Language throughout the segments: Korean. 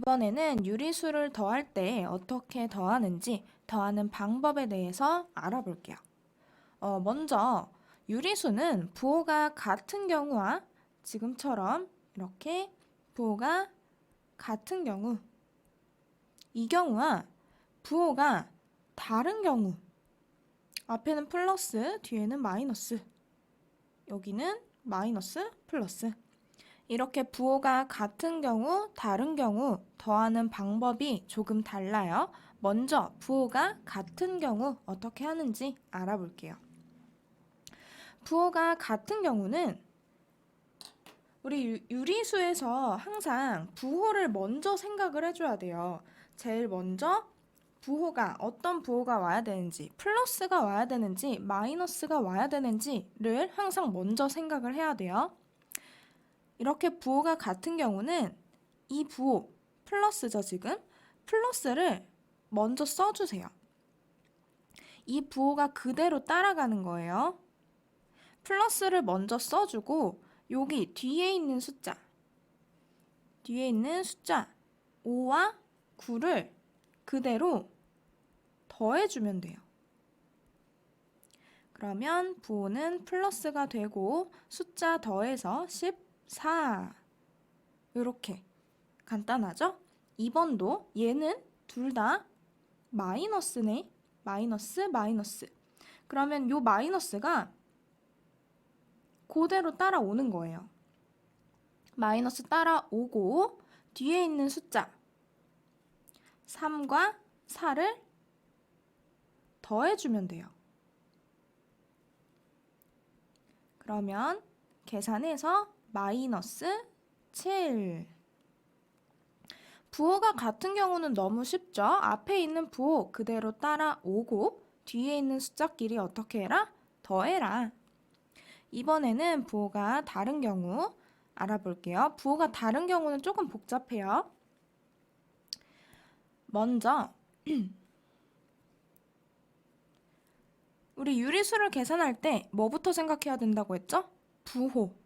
이번에는 유리수를 더할 때 어떻게 더하는지 더하는 방법에 대해서 알아볼게요. 어, 먼저 유리수는 부호가 같은 경우와 지금처럼 이렇게 부호가 같은 경우 이 경우와 부호가 다른 경우 앞에는 플러스 뒤에는 마이너스 여기는 마이너스 플러스 이렇게 부호가 같은 경우, 다른 경우 더하는 방법이 조금 달라요. 먼저 부호가 같은 경우 어떻게 하는지 알아볼게요. 부호가 같은 경우는 우리 유- 유리수에서 항상 부호를 먼저 생각을 해줘야 돼요. 제일 먼저 부호가 어떤 부호가 와야 되는지, 플러스가 와야 되는지, 마이너스가 와야 되는지를 항상 먼저 생각을 해야 돼요. 이렇게 부호가 같은 경우는 이 부호 플러스죠 지금 플러스를 먼저 써주세요. 이 부호가 그대로 따라가는 거예요. 플러스를 먼저 써주고 여기 뒤에 있는 숫자 뒤에 있는 숫자 5와 9를 그대로 더해주면 돼요. 그러면 부호는 플러스가 되고 숫자 더해서 14 이렇게 간단하죠? 2번도 얘는 둘 다 마이너스네. 마이너스 마이너스. 그러면 요 마이너스가 그대로 따라오는 거예요. 마이너스 따라오고 뒤에 있는 숫자 3과 4를 더해주면 돼요. 그러면 계산해서 마이너스 7. 부호가 같은 경우는 너무 쉽죠? 앞에 있는 부호 그대로 따라오고 뒤에 있는 숫자끼리 어떻게 해라? 더해라. 이번에는 부호가 다른 경우 알아볼게요. 부호가 다른 경우는 조금 복잡해요. 먼저 우리 유리수를 계산할 때 뭐부터 생각해야 된다고 했죠? 부호.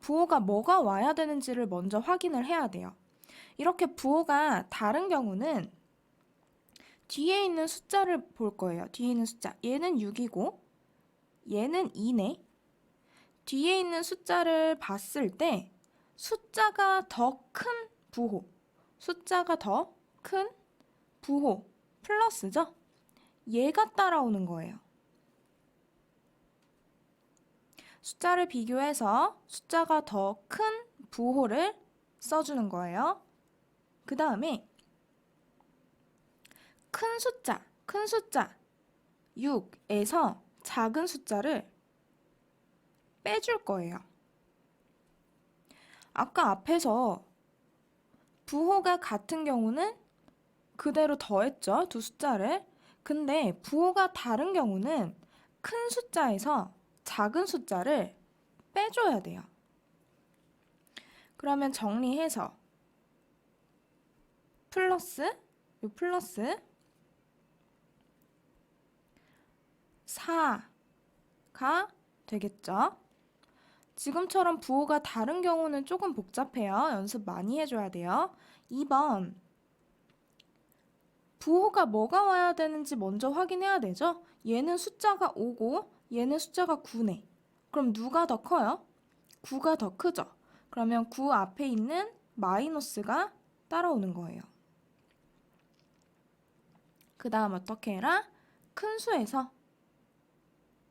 부호가 뭐가 와야 되는지를 먼저 확인을 해야 돼요. 이렇게 부호가 다른 경우는 뒤에 있는 숫자를 볼 거예요. 뒤에 있는 숫자. 얘는 6이고 얘는 2네. 뒤에 있는 숫자를 봤을 때 숫자가 더 큰 부호. 숫자가 더 큰 부호 플러스죠? 얘가 따라오는 거예요. 숫자를 비교해서 숫자가 더 큰 부호를 써주는 거예요. 그 다음에 큰 숫자, 큰 숫자 6에서 작은 숫자를 빼줄 거예요. 아까 앞에서 부호가 같은 경우는 그대로 더했죠. 두 숫자를. 근데 부호가 다른 경우는 큰 숫자에서 작은 숫자를 빼줘야 돼요. 그러면 정리해서 플러스 요 플러스 4가 되겠죠. 지금처럼 부호가 다른 경우는 조금 복잡해요. 연습 많이 해줘야 돼요. 2번 부호가 뭐가 와야 되는지 먼저 확인해야 되죠. 얘는 숫자가 5고 얘는 숫자가 9네. 그럼 누가 더 커요? 9가 더 크죠. 그러면 9 앞에 있는 마이너스가 따라오는 거예요. 그 다음 어떻게 해라? 큰 수에서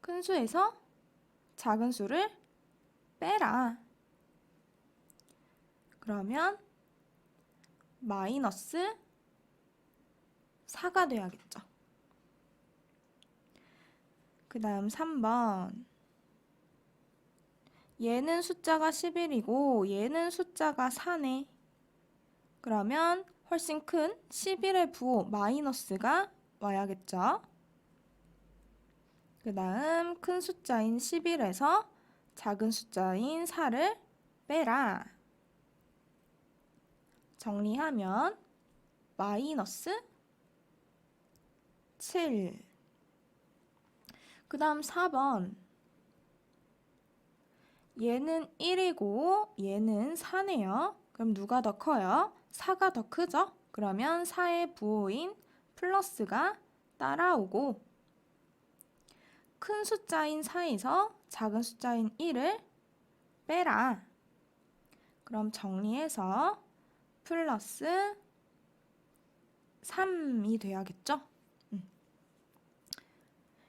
큰 수에서 작은 수를 빼라. 그러면 마이너스 4가 돼야겠죠. 그 다음 3번. 얘는 숫자가 11이고 얘는 숫자가 4네. 그러면 훨씬 큰 11의 부호 마이너스가 와야겠죠. 그 다음 큰 숫자인 11에서 작은 숫자인 4를 빼라. 정리하면 마이너스 7. 그 다음 4번. 얘는 1이고 얘는 4네요. 그럼 누가 더 커요? 4가 더 크죠? 그러면 4의 부호인 플러스가 따라오고 큰 숫자인 4에서 작은 숫자인 1을 빼라. 그럼 정리해서 플러스 3이 돼야겠죠?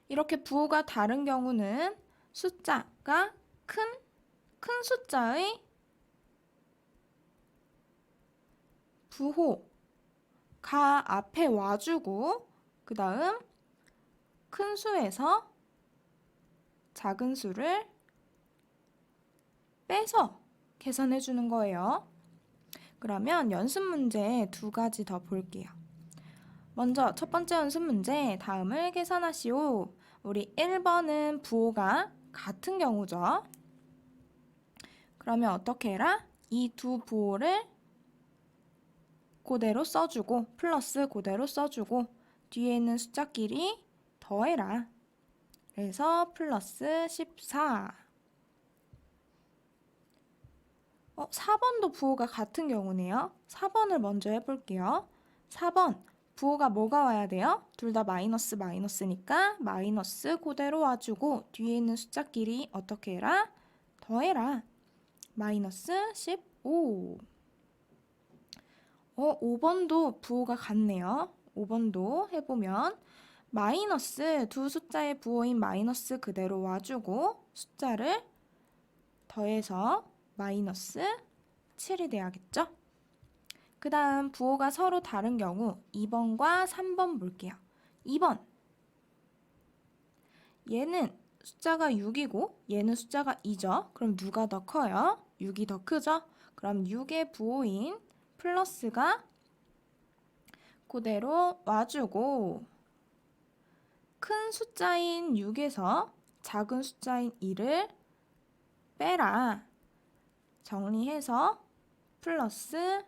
음. 이렇게 부호가 다른 경우는 숫자가 큰, 큰 숫자의 부호가 앞에 와주고 그 다음 큰 수에서 작은 수를 빼서 계산해 주는 거예요. 그러면 연습 문제 두 가지 더 볼게요. 먼저 첫 번째 연습 문제 다음을 계산하시오. 우리 1번은 부호가 같은 경우죠. 그러면 어떻게 해라? 이 두 부호를 그대로 써주고 플러스 그대로 써주고 뒤에 있는 숫자끼리 더해라. 그래서 플러스 14. 어, 4번도 부호가 같은 경우네요. 4번을 먼저 해볼게요. 4번 부호가 뭐가 와야 돼요? 둘 다 마이너스 마이너스니까 마이너스 그대로 와주고 뒤에 있는 숫자끼리 어떻게 해라? 더해라. 마이너스 15. 어, 5번도 부호가 같네요. 5번도 해보면 마이너스 두 숫자의 부호인 마이너스 그대로 와주고 숫자를 더해서 마이너스 7이 돼야겠죠? 그 다음 부호가 서로 다른 경우 2번과 3번 볼게요. 2번 얘는 숫자가 6이고 얘는 숫자가 2죠. 그럼 누가 더 커요? 6이 더 크죠? 그럼 6의 부호인 플러스가 그대로 와주고 큰 숫자인 6에서 작은 숫자인 2를 빼라. 정리해서 플러스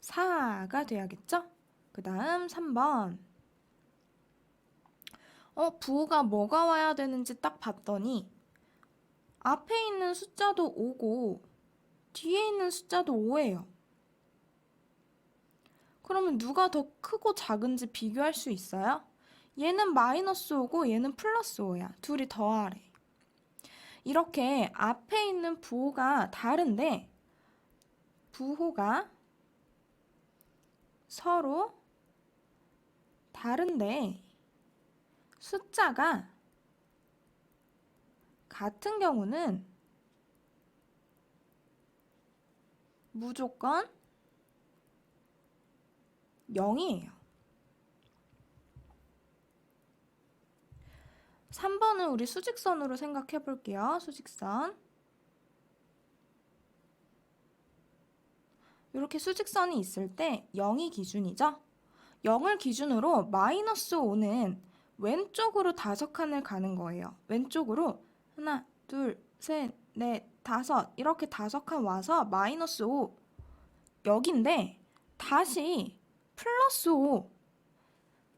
4가 돼야겠죠? 그 다음 3번. 어, 부호가 뭐가 와야 되는지 딱 봤더니 앞에 있는 숫자도 5고 뒤에 있는 숫자도 5예요. 그러면 누가 더 크고 작은지 비교할 수 있어요? 얘는 마이너스 5고 얘는 플러스 5야. 둘이 더하래. 이렇게 앞에 있는 부호가 다른데 부호가 서로 다른데 숫자가 같은 경우는 무조건 0이에요. 3번은 우리 수직선으로 생각해 볼게요. 수직선. 이렇게 수직선이 있을 때 0이 기준이죠. 0을 기준으로 마이너스 5는 왼쪽으로 다섯 칸을 가는 거예요. 왼쪽으로 하나, 둘, 셋, 넷, 다섯 이렇게 다섯 칸 와서 마이너스 5 여긴데 다시 플러스 5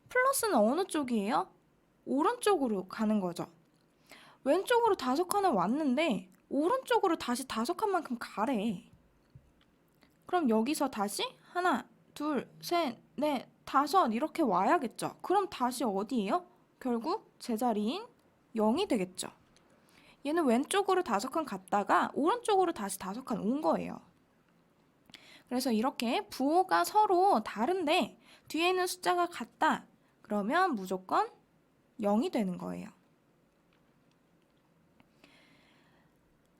플러스는 어느 쪽이에요? 오른쪽으로 가는 거죠. 왼쪽으로 다섯 칸을 왔는데 오른쪽으로 다시 다섯 칸만큼 가래. 그럼 여기서 다시 하나, 둘, 셋, 넷, 다섯 이렇게 와야겠죠. 그럼 다시 어디예요? 결국 제자리인 0이 되겠죠. 얘는 왼쪽으로 다섯 칸 갔다가 오른쪽으로 다시 다섯 칸 온 거예요. 그래서 이렇게 부호가 서로 다른데 뒤에 있는 숫자가 같다. 그러면 무조건 0이 되는 거예요.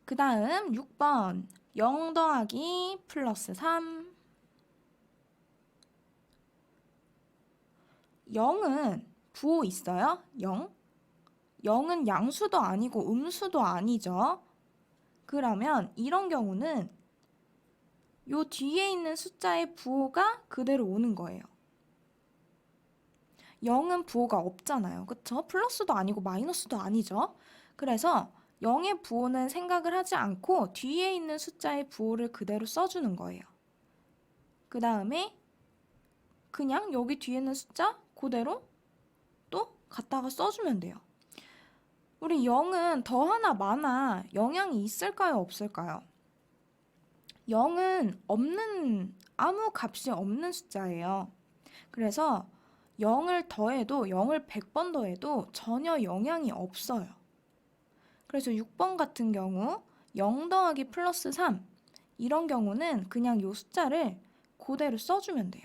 그 다음 6번 0 더하기 플러스 3 0은 부호 있어요? 0? 0은 양수도 아니고 음수도 아니죠. 그러면 이런 경우는 요 뒤에 있는 숫자의 부호가 그대로 오는 거예요. 0은 부호가 없잖아요. 그쵸? 플러스도 아니고 마이너스도 아니죠. 그래서 0의 부호는 생각을 하지 않고 뒤에 있는 숫자의 부호를 그대로 써주는 거예요. 그 다음에 그냥 여기 뒤에 있는 숫자 그대로 또 갖다가 써주면 돼요. 우리 0은 더 하나 마나 영향이 있을까요? 없을까요? 0은 없는, 아무 값이 없는 숫자예요. 그래서 0을 더해도 0을 100번 더해도 전혀 영향이 없어요. 그래서 6번 같은 경우 0 더하기 플러스 3 이런 경우는 그냥 요 숫자를 그대로 써주면 돼요.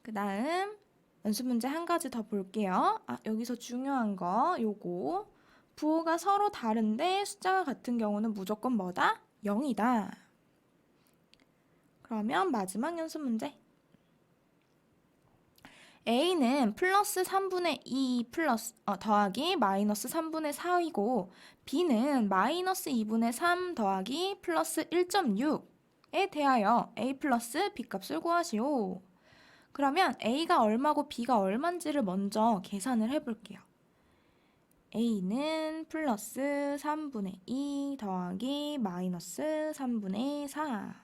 그 다음 연습 문제 한 가지 더 볼게요. 아, 여기서 중요한 거 요거 부호가 서로 다른데 숫자가 같은 경우는 무조건 뭐다? 0이다. 그러면 마지막 연습 문제. A는 플러스 3분의 2 플러스 어, 더하기 마이너스 3분의 4이고 b는 마이너스 2분의 3 더하기 플러스 1.6에 대하여 a 플러스 b 값을 구하시오. 그러면 a가 얼마고 b가 얼마인지를 먼저 계산을 해볼게요. a는 플러스 3분의 2 더하기 마이너스 3분의 4.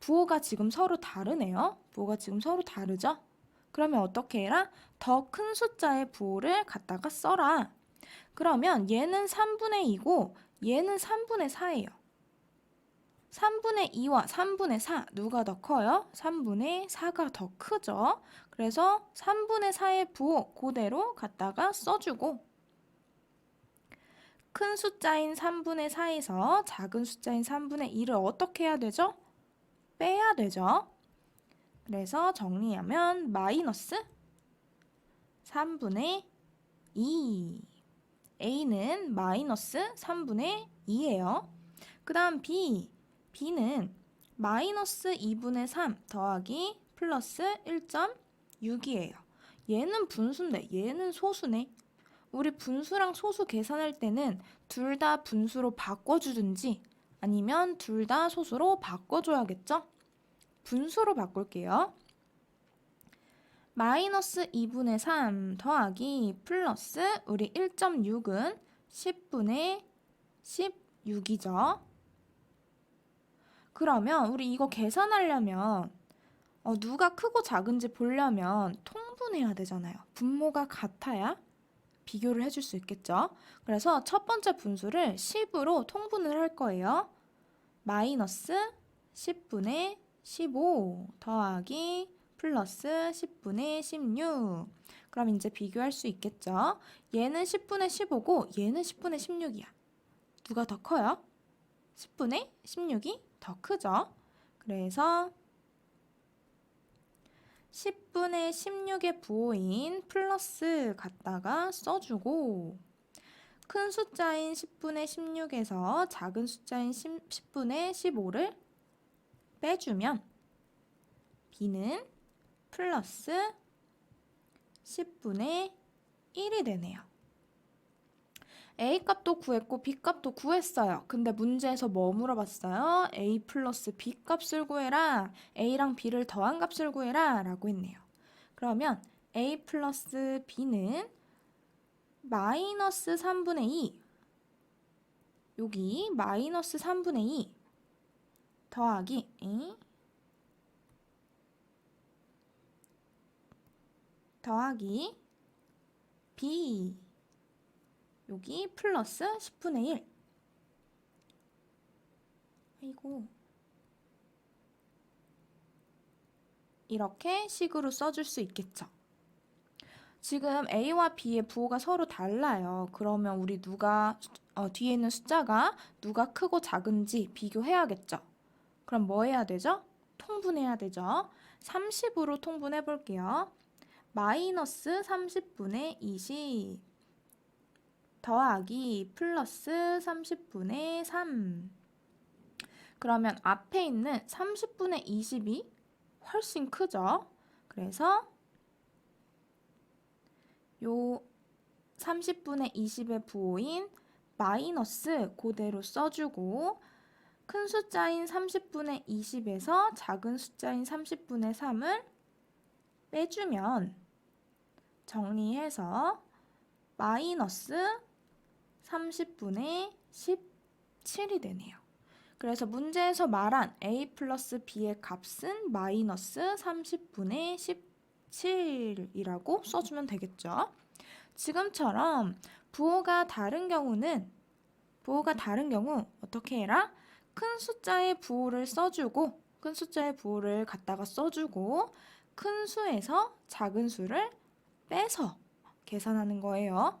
부호가 지금 서로 다르네요. 부호가 지금 서로 다르죠? 그러면 어떻게 해라? 더 큰 숫자의 부호를 갖다가 써라. 그러면 얘는 3분의 2고 얘는 3분의 4예요. 3분의 2와 3분의 4 누가 더 커요? 3분의 4가 더 크죠. 그래서 3분의 4의 부호 그대로 갖다가 써주고 큰 숫자인 3분의 4에서 작은 숫자인 3분의 2를 어떻게 해야 되죠? 빼야 되죠. 그래서 정리하면 마이너스 3분의 2 A는 마이너스 3분의 2예요. 그 다음 B B는 마이너스 2분의 3 더하기 플러스 1.6이에요. 얘는 분수인데 얘는 소수네. 우리 분수랑 소수 계산할 때는 둘 다 분수로 바꿔주든지 아니면 둘 다 소수로 바꿔줘야겠죠? 분수로 바꿀게요. 마이너스 2분의 3 더하기 플러스 우리 1.6은 10분의 16이죠. 그러면 우리 이거 계산하려면 어, 누가 크고 작은지 보려면 통분해야 되잖아요. 분모가 같아야 비교를 해줄 수 있겠죠. 그래서 첫 번째 분수를 10으로 통분을 할 거예요. 마이너스 10분의 15 더하기 플러스 10분의 16. 그럼 이제 비교할 수 있겠죠? 얘는 10분의 15고 얘는 10분의 16이야. 누가 더 커요? 10분의 16이 더 크죠? 그래서 10분의 16의 부호인 플러스 갖다가 써주고 큰 숫자인 10분의 16에서 작은 숫자인 10, 10분의 15를 빼주면 b는 플러스 10분의 1이 되네요. A 값도 구했고 B 값도 구했어요. 근데 문제에서 뭐 물어봤어요? A 플러스 B 값을 구해라. A랑 B를 더한 값을 구해라. 라고 했네요. 그러면 A 플러스 B는 마이너스 3분의 2 여기 마이너스 3분의 2 더하기 이 더하기 B 여기 플러스 10분의 1 아이고 이렇게 식으로 써줄 수 있겠죠. 지금 A와 B의 부호가 서로 달라요. 그러면 우리 누가 어, 뒤에 있는 숫자가 누가 크고 작은지 비교해야겠죠. 그럼 뭐 해야 되죠? 통분해야 되죠. 30으로 통분해 볼게요. 마이너스 30분의 20 더하기 플러스 30분의 3 그러면 앞에 있는 30분의 20이 훨씬 크죠? 그래서 요 30분의 20의 부호인 마이너스 그대로 써주고 큰 숫자인 30분의 20에서 작은 숫자인 30분의 3을 빼주면 정리해서 마이너스 30분의 17이 되네요. 그래서 문제에서 말한 a 플러스 b의 값은 마이너스 30분의 17이라고 써주면 되겠죠. 지금처럼 부호가 다른 경우는 부호가 다른 경우 어떻게 해라? 큰 숫자의 부호를 써주고 큰 숫자의 부호를 갖다가 써주고 큰 수에서 작은 수를 빼서 계산하는 거예요.